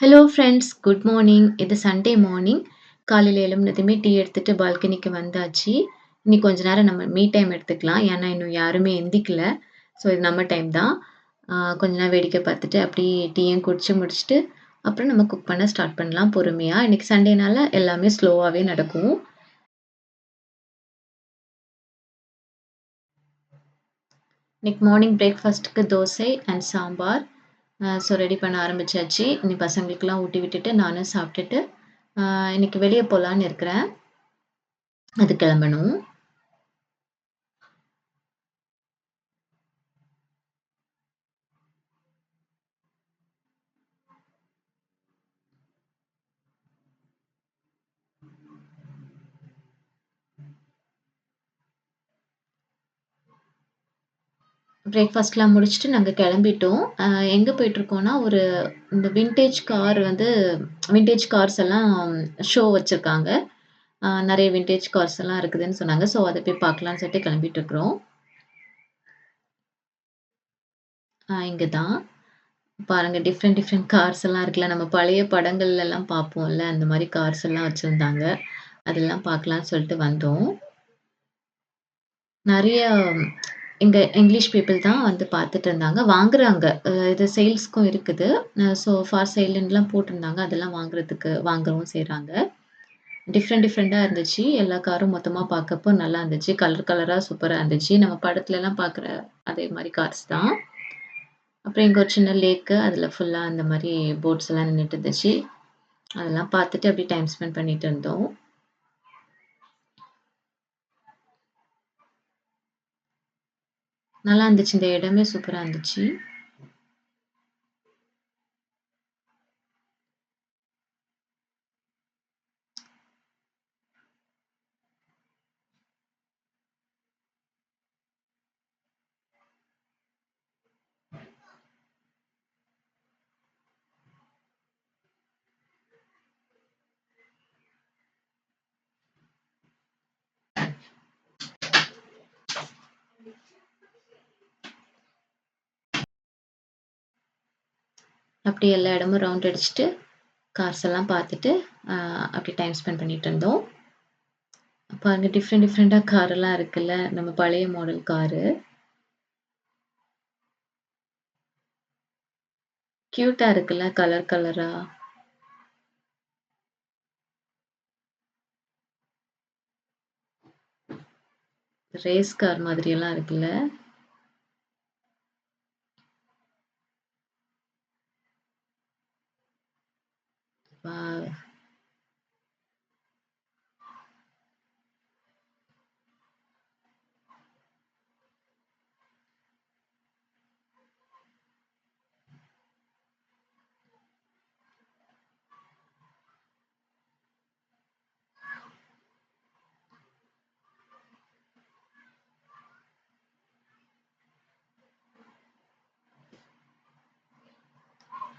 Hello friends good morning இது Sunday morning காலையில் எழும்புனதுமே டீ எடுத்துகிட்டு பால்கனிக்கு வந்தாச்சு. இன்னைக்கு கொஞ்ச நேரம் நம்ம மீ டைம் எடுத்துக்கலாம். ஏன்னா இன்னும் யாருமே எந்திக்கல. ஸோ இது நம்ம டைம் தான். கொஞ்ச நேரம் வேடிக்கை பார்த்துட்டு அப்படியே டீயும் குடிச்சு முடிச்சுட்டு அப்புறம் நம்ம குக் பண்ண ஸ்டார்ட் பண்ணலாம் பொறுமையாக இன்னைக்கு சண்டேனால எல்லாமே ஸ்லோவாகவே நடக்கும். இன்னைக்கு மார்னிங் பிரேக்ஃபாஸ்ட்டுக்கு dosa and sambar. So ready பண்ண ஆரம்பிச்சாச்சு. இனி பசங்களுக்கெல்லாம் ஊட்டி விட்டுட்டு நானும் சாப்பிட்டுட்டு இன்னைக்கு வெளியே போகலான்னு இருக்கிறேன். அது கிளம்பணும். பிரேக்ஃபாஸ்ட்லாம் முடிச்சுட்டு நாங்கள் கிளம்பிட்டோம். எங்கே போயிட்டுருக்கோம்னா ஒரு இந்த வின்டேஜ் கார் வந்து வின்டேஜ் கார்ஸ் எல்லாம் ஷோ வச்சுருக்காங்க. நிறைய வின்டேஜ் கார்ஸ் எல்லாம் இருக்குதுன்னு சொன்னாங்க. ஸோ அதை போய் பார்க்கலான்னு சொல்லிட்டு கிளம்பிட்டு இருக்கிறோம் இங்கே தான் பாருங்க டிஃப்ரெண்ட் டிஃப்ரெண்ட் கார்ஸ் எல்லாம் இருக்குல்ல. நம்ம பழைய படங்கள்ல எல்லாம் பார்ப்போம்ல அந்த மாதிரி கார்ஸ் எல்லாம் வச்சுருந்தாங்க. அதெல்லாம் பார்க்கலான்னு சொல்லிட்டு வந்தோம். நிறைய இங்கே இங்கிலீஷ் பீப்பிள் தான் வந்து பார்த்துட்டு இருந்தாங்க. வாங்குறாங்க. இது சேல்ஸ்க்கும் இருக்குது. ஸோ ஃபார் சேலுன்னெலாம் போட்டிருந்தாங்க. அதெல்லாம் வாங்குறதுக்கு வாங்கவும் செய்கிறாங்க டிஃப்ரெண்ட் டிஃப்ரெண்ட்டாக இருந்துச்சு. எல்லா காரும் மொத்தமாக பார்க்கப்போ நல்லா இருந்துச்சு. கலர் கலராக சூப்பராக இருந்துச்சு. நம்ம படத்துலலாம் பார்க்குற அதே மாதிரி கார்ஸ் தான். அப்புறம் இங்கே ஒரு சின்ன லேக்கு. அதில் ஃபுல்லாக அந்த மாதிரி போட்ஸ் எல்லாம் நின்றுட்டு இருந்துச்சு. அதெல்லாம் பார்த்துட்டு அப்படியே டைம் ஸ்பெண்ட் பண்ணிட்டு இருந்தோம். நல்லா இருந்துச்சு. இந்த இடமே சூப்பரா இருந்துச்சு. அப்படியே எல்லா இடமும் ரவுண்ட் அடிச்சுட்டு, கார்ஸ் எல்லாம் பார்த்துட்டு, அப்படி டைம் ஸ்பெண்ட் பண்ணிட்டு இருந்தோம். பாருங்க டிஃப்ரெண்ட் டிஃப்ரெண்ட்டாக கார் எல்லாம் இருக்குல்ல. நம்ம பழைய மாடல் காரு. கியூட்டா இருக்குல்ல கலர் கலரா. ரேஸ் கார் மாதிரி எல்லாம் இருக்குல்ல.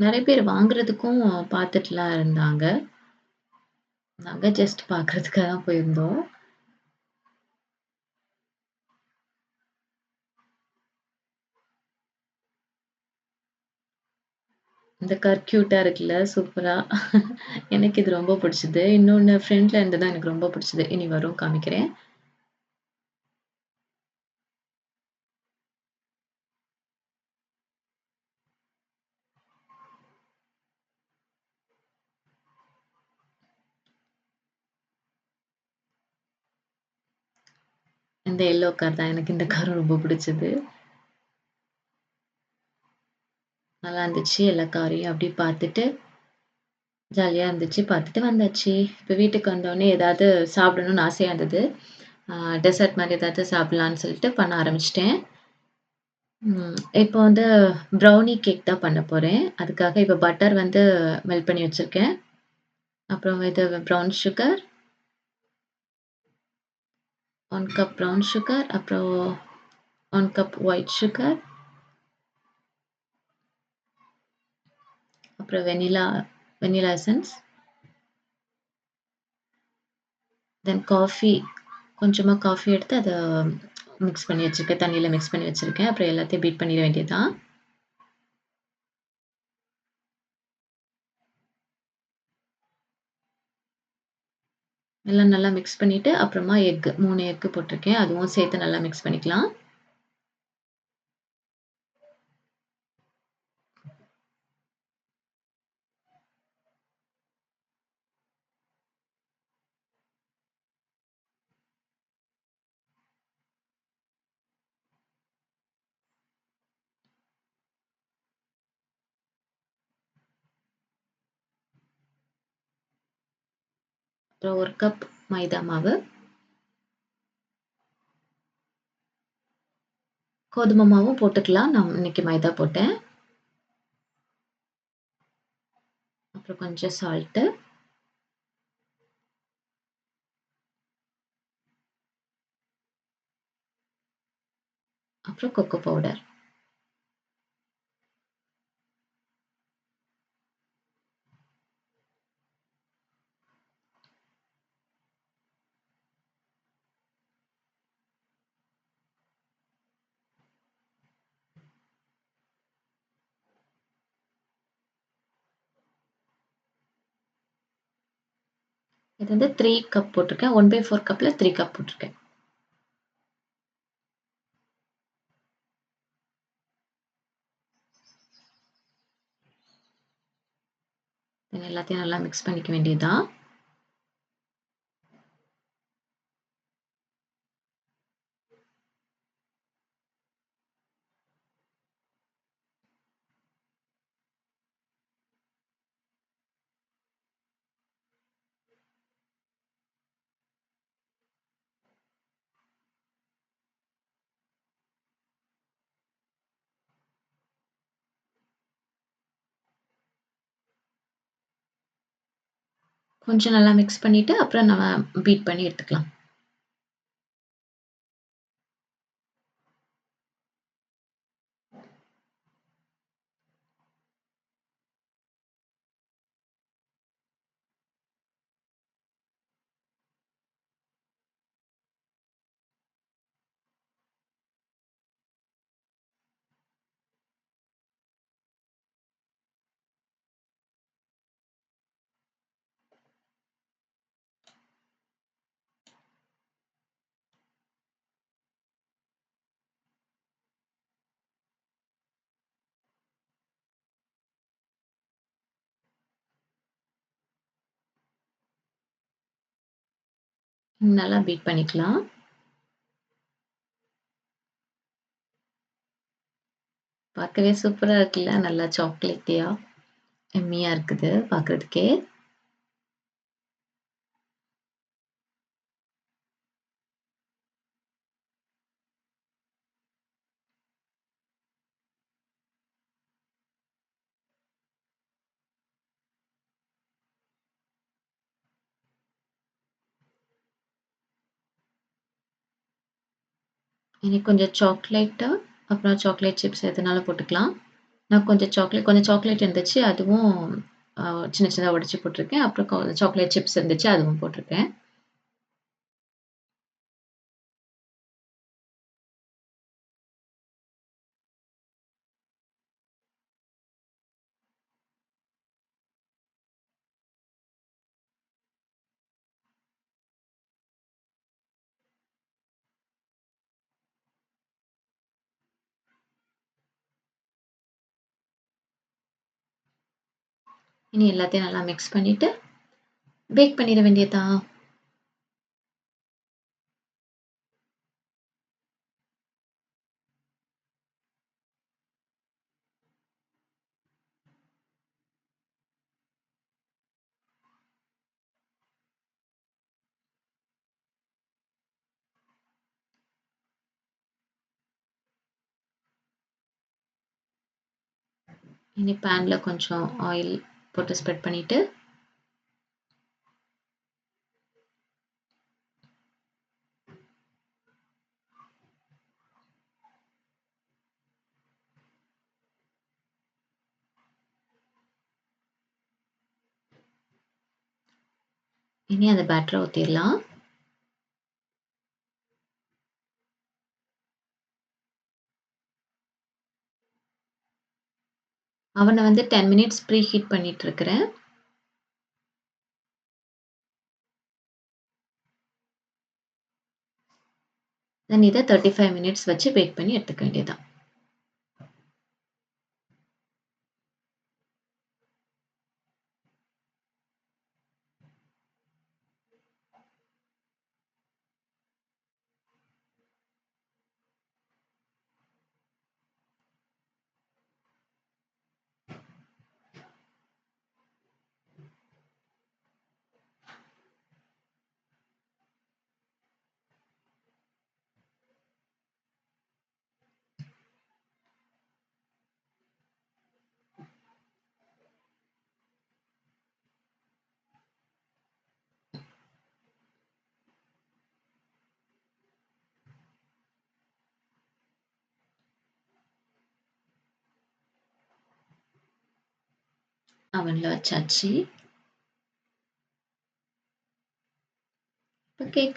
நிறைய பேர் வாங்குறதுக்கும் பார்த்துட்டுலாம் இருந்தாங்க. நாங்க ஜஸ்ட் பார்க்கறதுக்காக தான் போயிருந்தோம். இந்த கார் கியூட்டா இருக்குல்ல. சூப்பரா. எனக்கு இது ரொம்ப பிடிச்சது. இன்னொன்னு ஃப்ரண்ட்ல இருந்தது தான் எனக்கு ரொம்ப பிடிச்சது. இனி வரும் காமிக்கிறேன். இந்த எல்லோ கார் தான். எனக்கு இந்த காரும் ரொம்ப பிடிச்சது. நல்லா இருந்துச்சு. எல்லா காரையும் அப்படியே பார்த்துட்டு ஜாலியா இருந்துச்சு. பார்த்துட்டு வந்தாச்சு. இப்போ வீட்டுக்கு வந்தோடனே ஏதாவது சாப்பிடணும்னு ஆசையா இருந்தது. டெசர்ட் மாதிரி ஏதாவது சாப்பிடலான்னு சொல்லிட்டு பண்ண ஆரம்பிச்சிட்டேன் இப்போ வந்து ப்ரௌனி கேக் தான் பண்ண போறேன். அதுக்காக இப்போ பட்டர் வந்து மெல்ட் பண்ணி வச்சிருக்கேன். அப்புறம் இது brown sugar 1 cup brown sugar, அப்புறம் 1 கப் ஒயிட் சுகர். அப்புறம் vanilla vanilla essence. Then coffee கொஞ்சமா காஃபி எடுத்து அதை மிக்ஸ் பண்ணி வச்சிருக்கேன். தண்ணியில் மிக்ஸ் பண்ணி வச்சிருக்கேன். அப்புறம் எல்லாத்தையும் பீட் பண்ணிட வேண்டியது தான். எல்லாம் நல்லா மிக்ஸ் பண்ணிவிட்டு அப்புறமா எக் மூணு எக்கு போட்டிருக்கேன். அதுவும் சேர்த்து நல்லா மிக்ஸ் பண்ணிக்கலாம். அப்புறம் ஒரு கப் மைதா மாவு. கோதுமை மாவும் போட்டுக்கலாம். நான் இன்னைக்கு மைதா போட்டேன். அப்புறம் கொஞ்சம் சால்ட்டு. அப்புறம் கொக்கோ பவுடர். இது வந்து த்ரீ கப் போட்டிருக்கேன். 1/4 கப்ல த்ரீ கப் போட்டிருக்கேன். இது எல்லாத்தையும் நல்லா மிக்ஸ் பண்ணிக்க வேண்டியதுதான் கொஞ்சம் நல்லா மிக்ஸ் பண்ணிட்டு, அப்புறம் நம்ம பீட் பண்ணி எடுத்துக்கலாம். நல்லா பீட் பண்ணிக்கலாம். பார்க்கவே சூப்பரா இருக்குல்ல. நல்லா சாக்லேட்டியா, எம்மியாக இருக்குது பார்க்குறதுக்கே இனி கொஞ்சம் சாக்லேட்டு, அப்புறம் சாக்லேட் சிப்ஸ் எதுனாலும் போட்டுக்கலாம். நான் கொஞ்சம் சாக்லேட் கொஞ்சம் சாக்லேட் இருந்துச்சு. அதுவும் சின்ன சின்னதாக உடைச்சு போட்டிருக்கேன். அப்புறம் சாக்லேட் சிப்ஸ் இருந்துச்சு. அதுவும் போட்டிருக்கேன். இனி எல்லாத்தையும் நல்லா மிக்ஸ் பண்ணிட்டு, பேக் பண்ணிட வேண்டியதான் இனி பேனில் கொஞ்சம் ஆயில் போட்டு ஸ்ப்ரெட் பண்ணிட்டு இனி அந்த பேட்டரை ஊற்றிடலாம் அவனை வந்து டென் மினிட்ஸ் ப்ரீ ஹீட் பண்ணிகிட்ருக்கிறேன் தென் இதை தேர்ட்டி ஃபைவ் மினிட்ஸ் வச்சு பேக் பண்ணி எடுத்துக்க வேண்டியதான் தான். அவன்ல வச்சாச்சு. இப்ப கேக்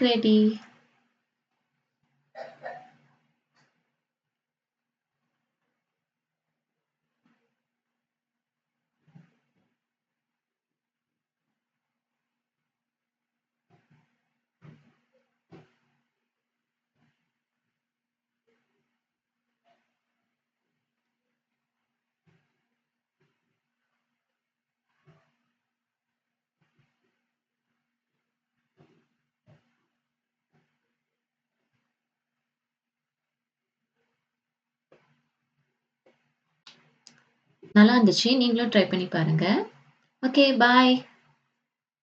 நல்லா இருந்துச்சு. நீங்களும் ட்ரை பண்ணி பாருங்க. Okay bye.